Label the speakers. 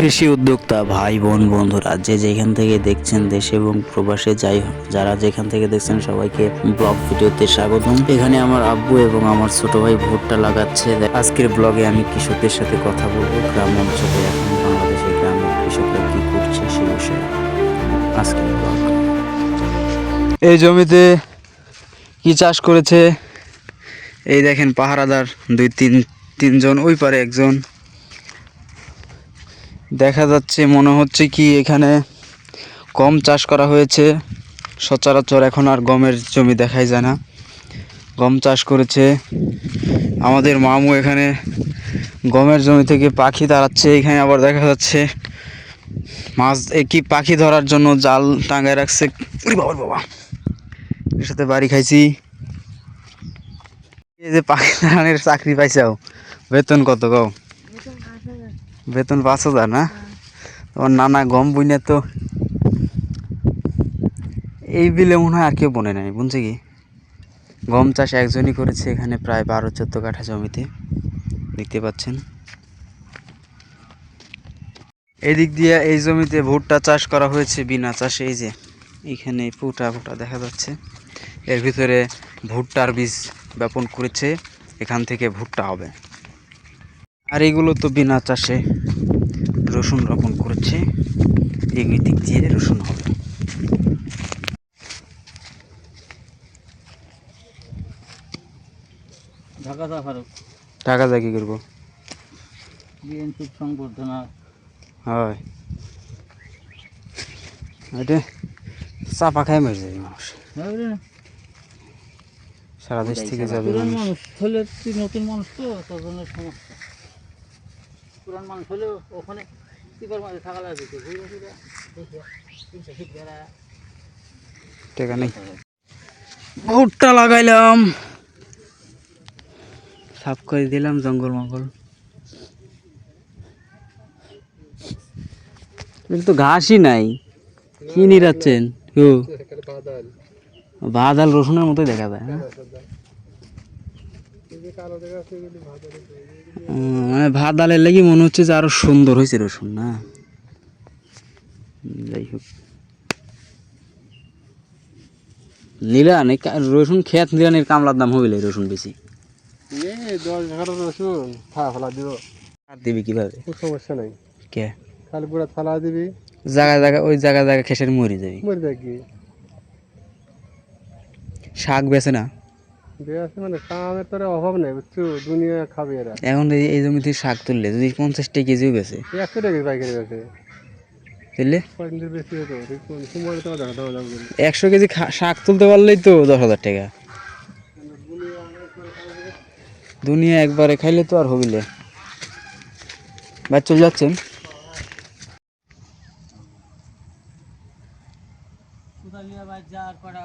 Speaker 1: কৃষি উদ্যোক্তা ভাই বোন বন্ধুরা, যে যেখান থেকে দেখছেন দেশে এবং প্রবাসে, যাই যারা যেখান থেকে দেখছেন সবাইকে ব্লগ ভিডিওতে স্বাগতম। এখানে আমার আব্বু এবং আমার ছোট ভাই ভুট্টা লাগাচ্ছে। আজকের ব্লগে আমি কৃষকদের সাথে কথা বলব। গ্রাম অঞ্চলে এখন বাংলাদেশের গ্রামের কৃষকরা কি করছে সে বিষয়ে। আজকের ব্লগ। এই জমিতে কি চাষ করেছে? এই দেখেন, পাহারাদার দুই তিন, তিনজন, ওই পারে একজন। দেখা যাচ্ছে, মনে হচ্ছে কি এখানে গম চাষ করা হয়েছে। সচরাচর এখন আর গমের জমি দেখাই যায় না। গম চাষ করেছে। আমাদের মামু এখানে গমের জমি থেকে পাখি দাঁড়াচ্ছে, এখানে আবার দেখা যাচ্ছে। মাছ কি পাখি ধরার জন্য জাল টাঙায় রাখছে। উরি বাবা। এর সাথে বাড়ি খাইছি। এই যে পাখি দাঁড়ানোর চাকরি পাইছাও। বেতন কত কও? বেতন পাঁচ হাজার, না? তোমার নানা গম বুনে তো। এই বিলে মনে হয় আর কেউ বনে নাই বুঝছে কি? গম চাষ একজনই করেছে এখানে প্রায় বারো, চোদ্দ কাঠা জমিতে। দেখতে পাচ্ছেন। এদিক দিয়ে এই জমিতে ভুট্টা চাষ করা হয়েছে বিনা চাষে, এই যে। এখানে ফুটা ফুটা দেখা যাচ্ছে। এর ভিতরে ভুট্টার বীজ বপন করেছে। এখান থেকে ভুট্টা হবে। আর এগুলো তো বিনা চাষে রসুন রোপণ করেছে। এই দিক দিয়ে রসুন হবে।
Speaker 2: ঢাকা সাফারক
Speaker 1: টাকা যা কি করব?
Speaker 2: বিএনপির সংবর্ধনা।
Speaker 1: হয়। এটা চাপা খাই মেরে যাবে মানুষ। সারা দেশ থেকে যাবে মানুষ।
Speaker 2: হলে তুই নতুন মানুষ তো তোর জন্য সমস্যা। পুরান মানুষ হলেও ওখানে টিপার মাঝে থাকা লাগবে
Speaker 1: টাকা নেই। ভুট্টা লাগাইলাম। সাফ করে দিলাম জঙ্গল মঙ্গল। কিন্তু ঘাসই নাই। কি নিরাচ্ছেন? হু। বাদাল রসুনের মতোই দেখা যায় হ্যাঁ। মানে ভাত ডালের লেগে মনে হচ্ছে যে আরও সুন্দর হয়েছে রসুন না? যাই হোক। নিলান এই রসুন খেত নিলানের কামলার দাম হইলে রসুন বেশি।
Speaker 2: দশ এগারো রসুন থালা ফেলা দিব।
Speaker 1: আর দিবি কীভাবে?
Speaker 2: সমস্যা নাই।
Speaker 1: কে?
Speaker 2: খালি পুরা থালা দিবি।
Speaker 1: জায়গা জায়গা ওই জায়গা জায়গা খেসের মরে যাবি।
Speaker 2: মরে
Speaker 1: শাক বেছে না?
Speaker 2: মানে কামের তোর অভাব নেই বুঝছ? দুনিয়া খাবে এরা।
Speaker 1: এখন এই শাক তুললে যদি পঞ্চাশ টাকা কেজিও
Speaker 2: একশো টাকা পাইকারি তো
Speaker 1: একশো কেজি শাক তুলতে পারলেই তো দশ হাজার টাকা। দুনিয়া একবারে খাইলে তো আর হবিলে ভাই চলে যাচ্ছেন?
Speaker 2: করা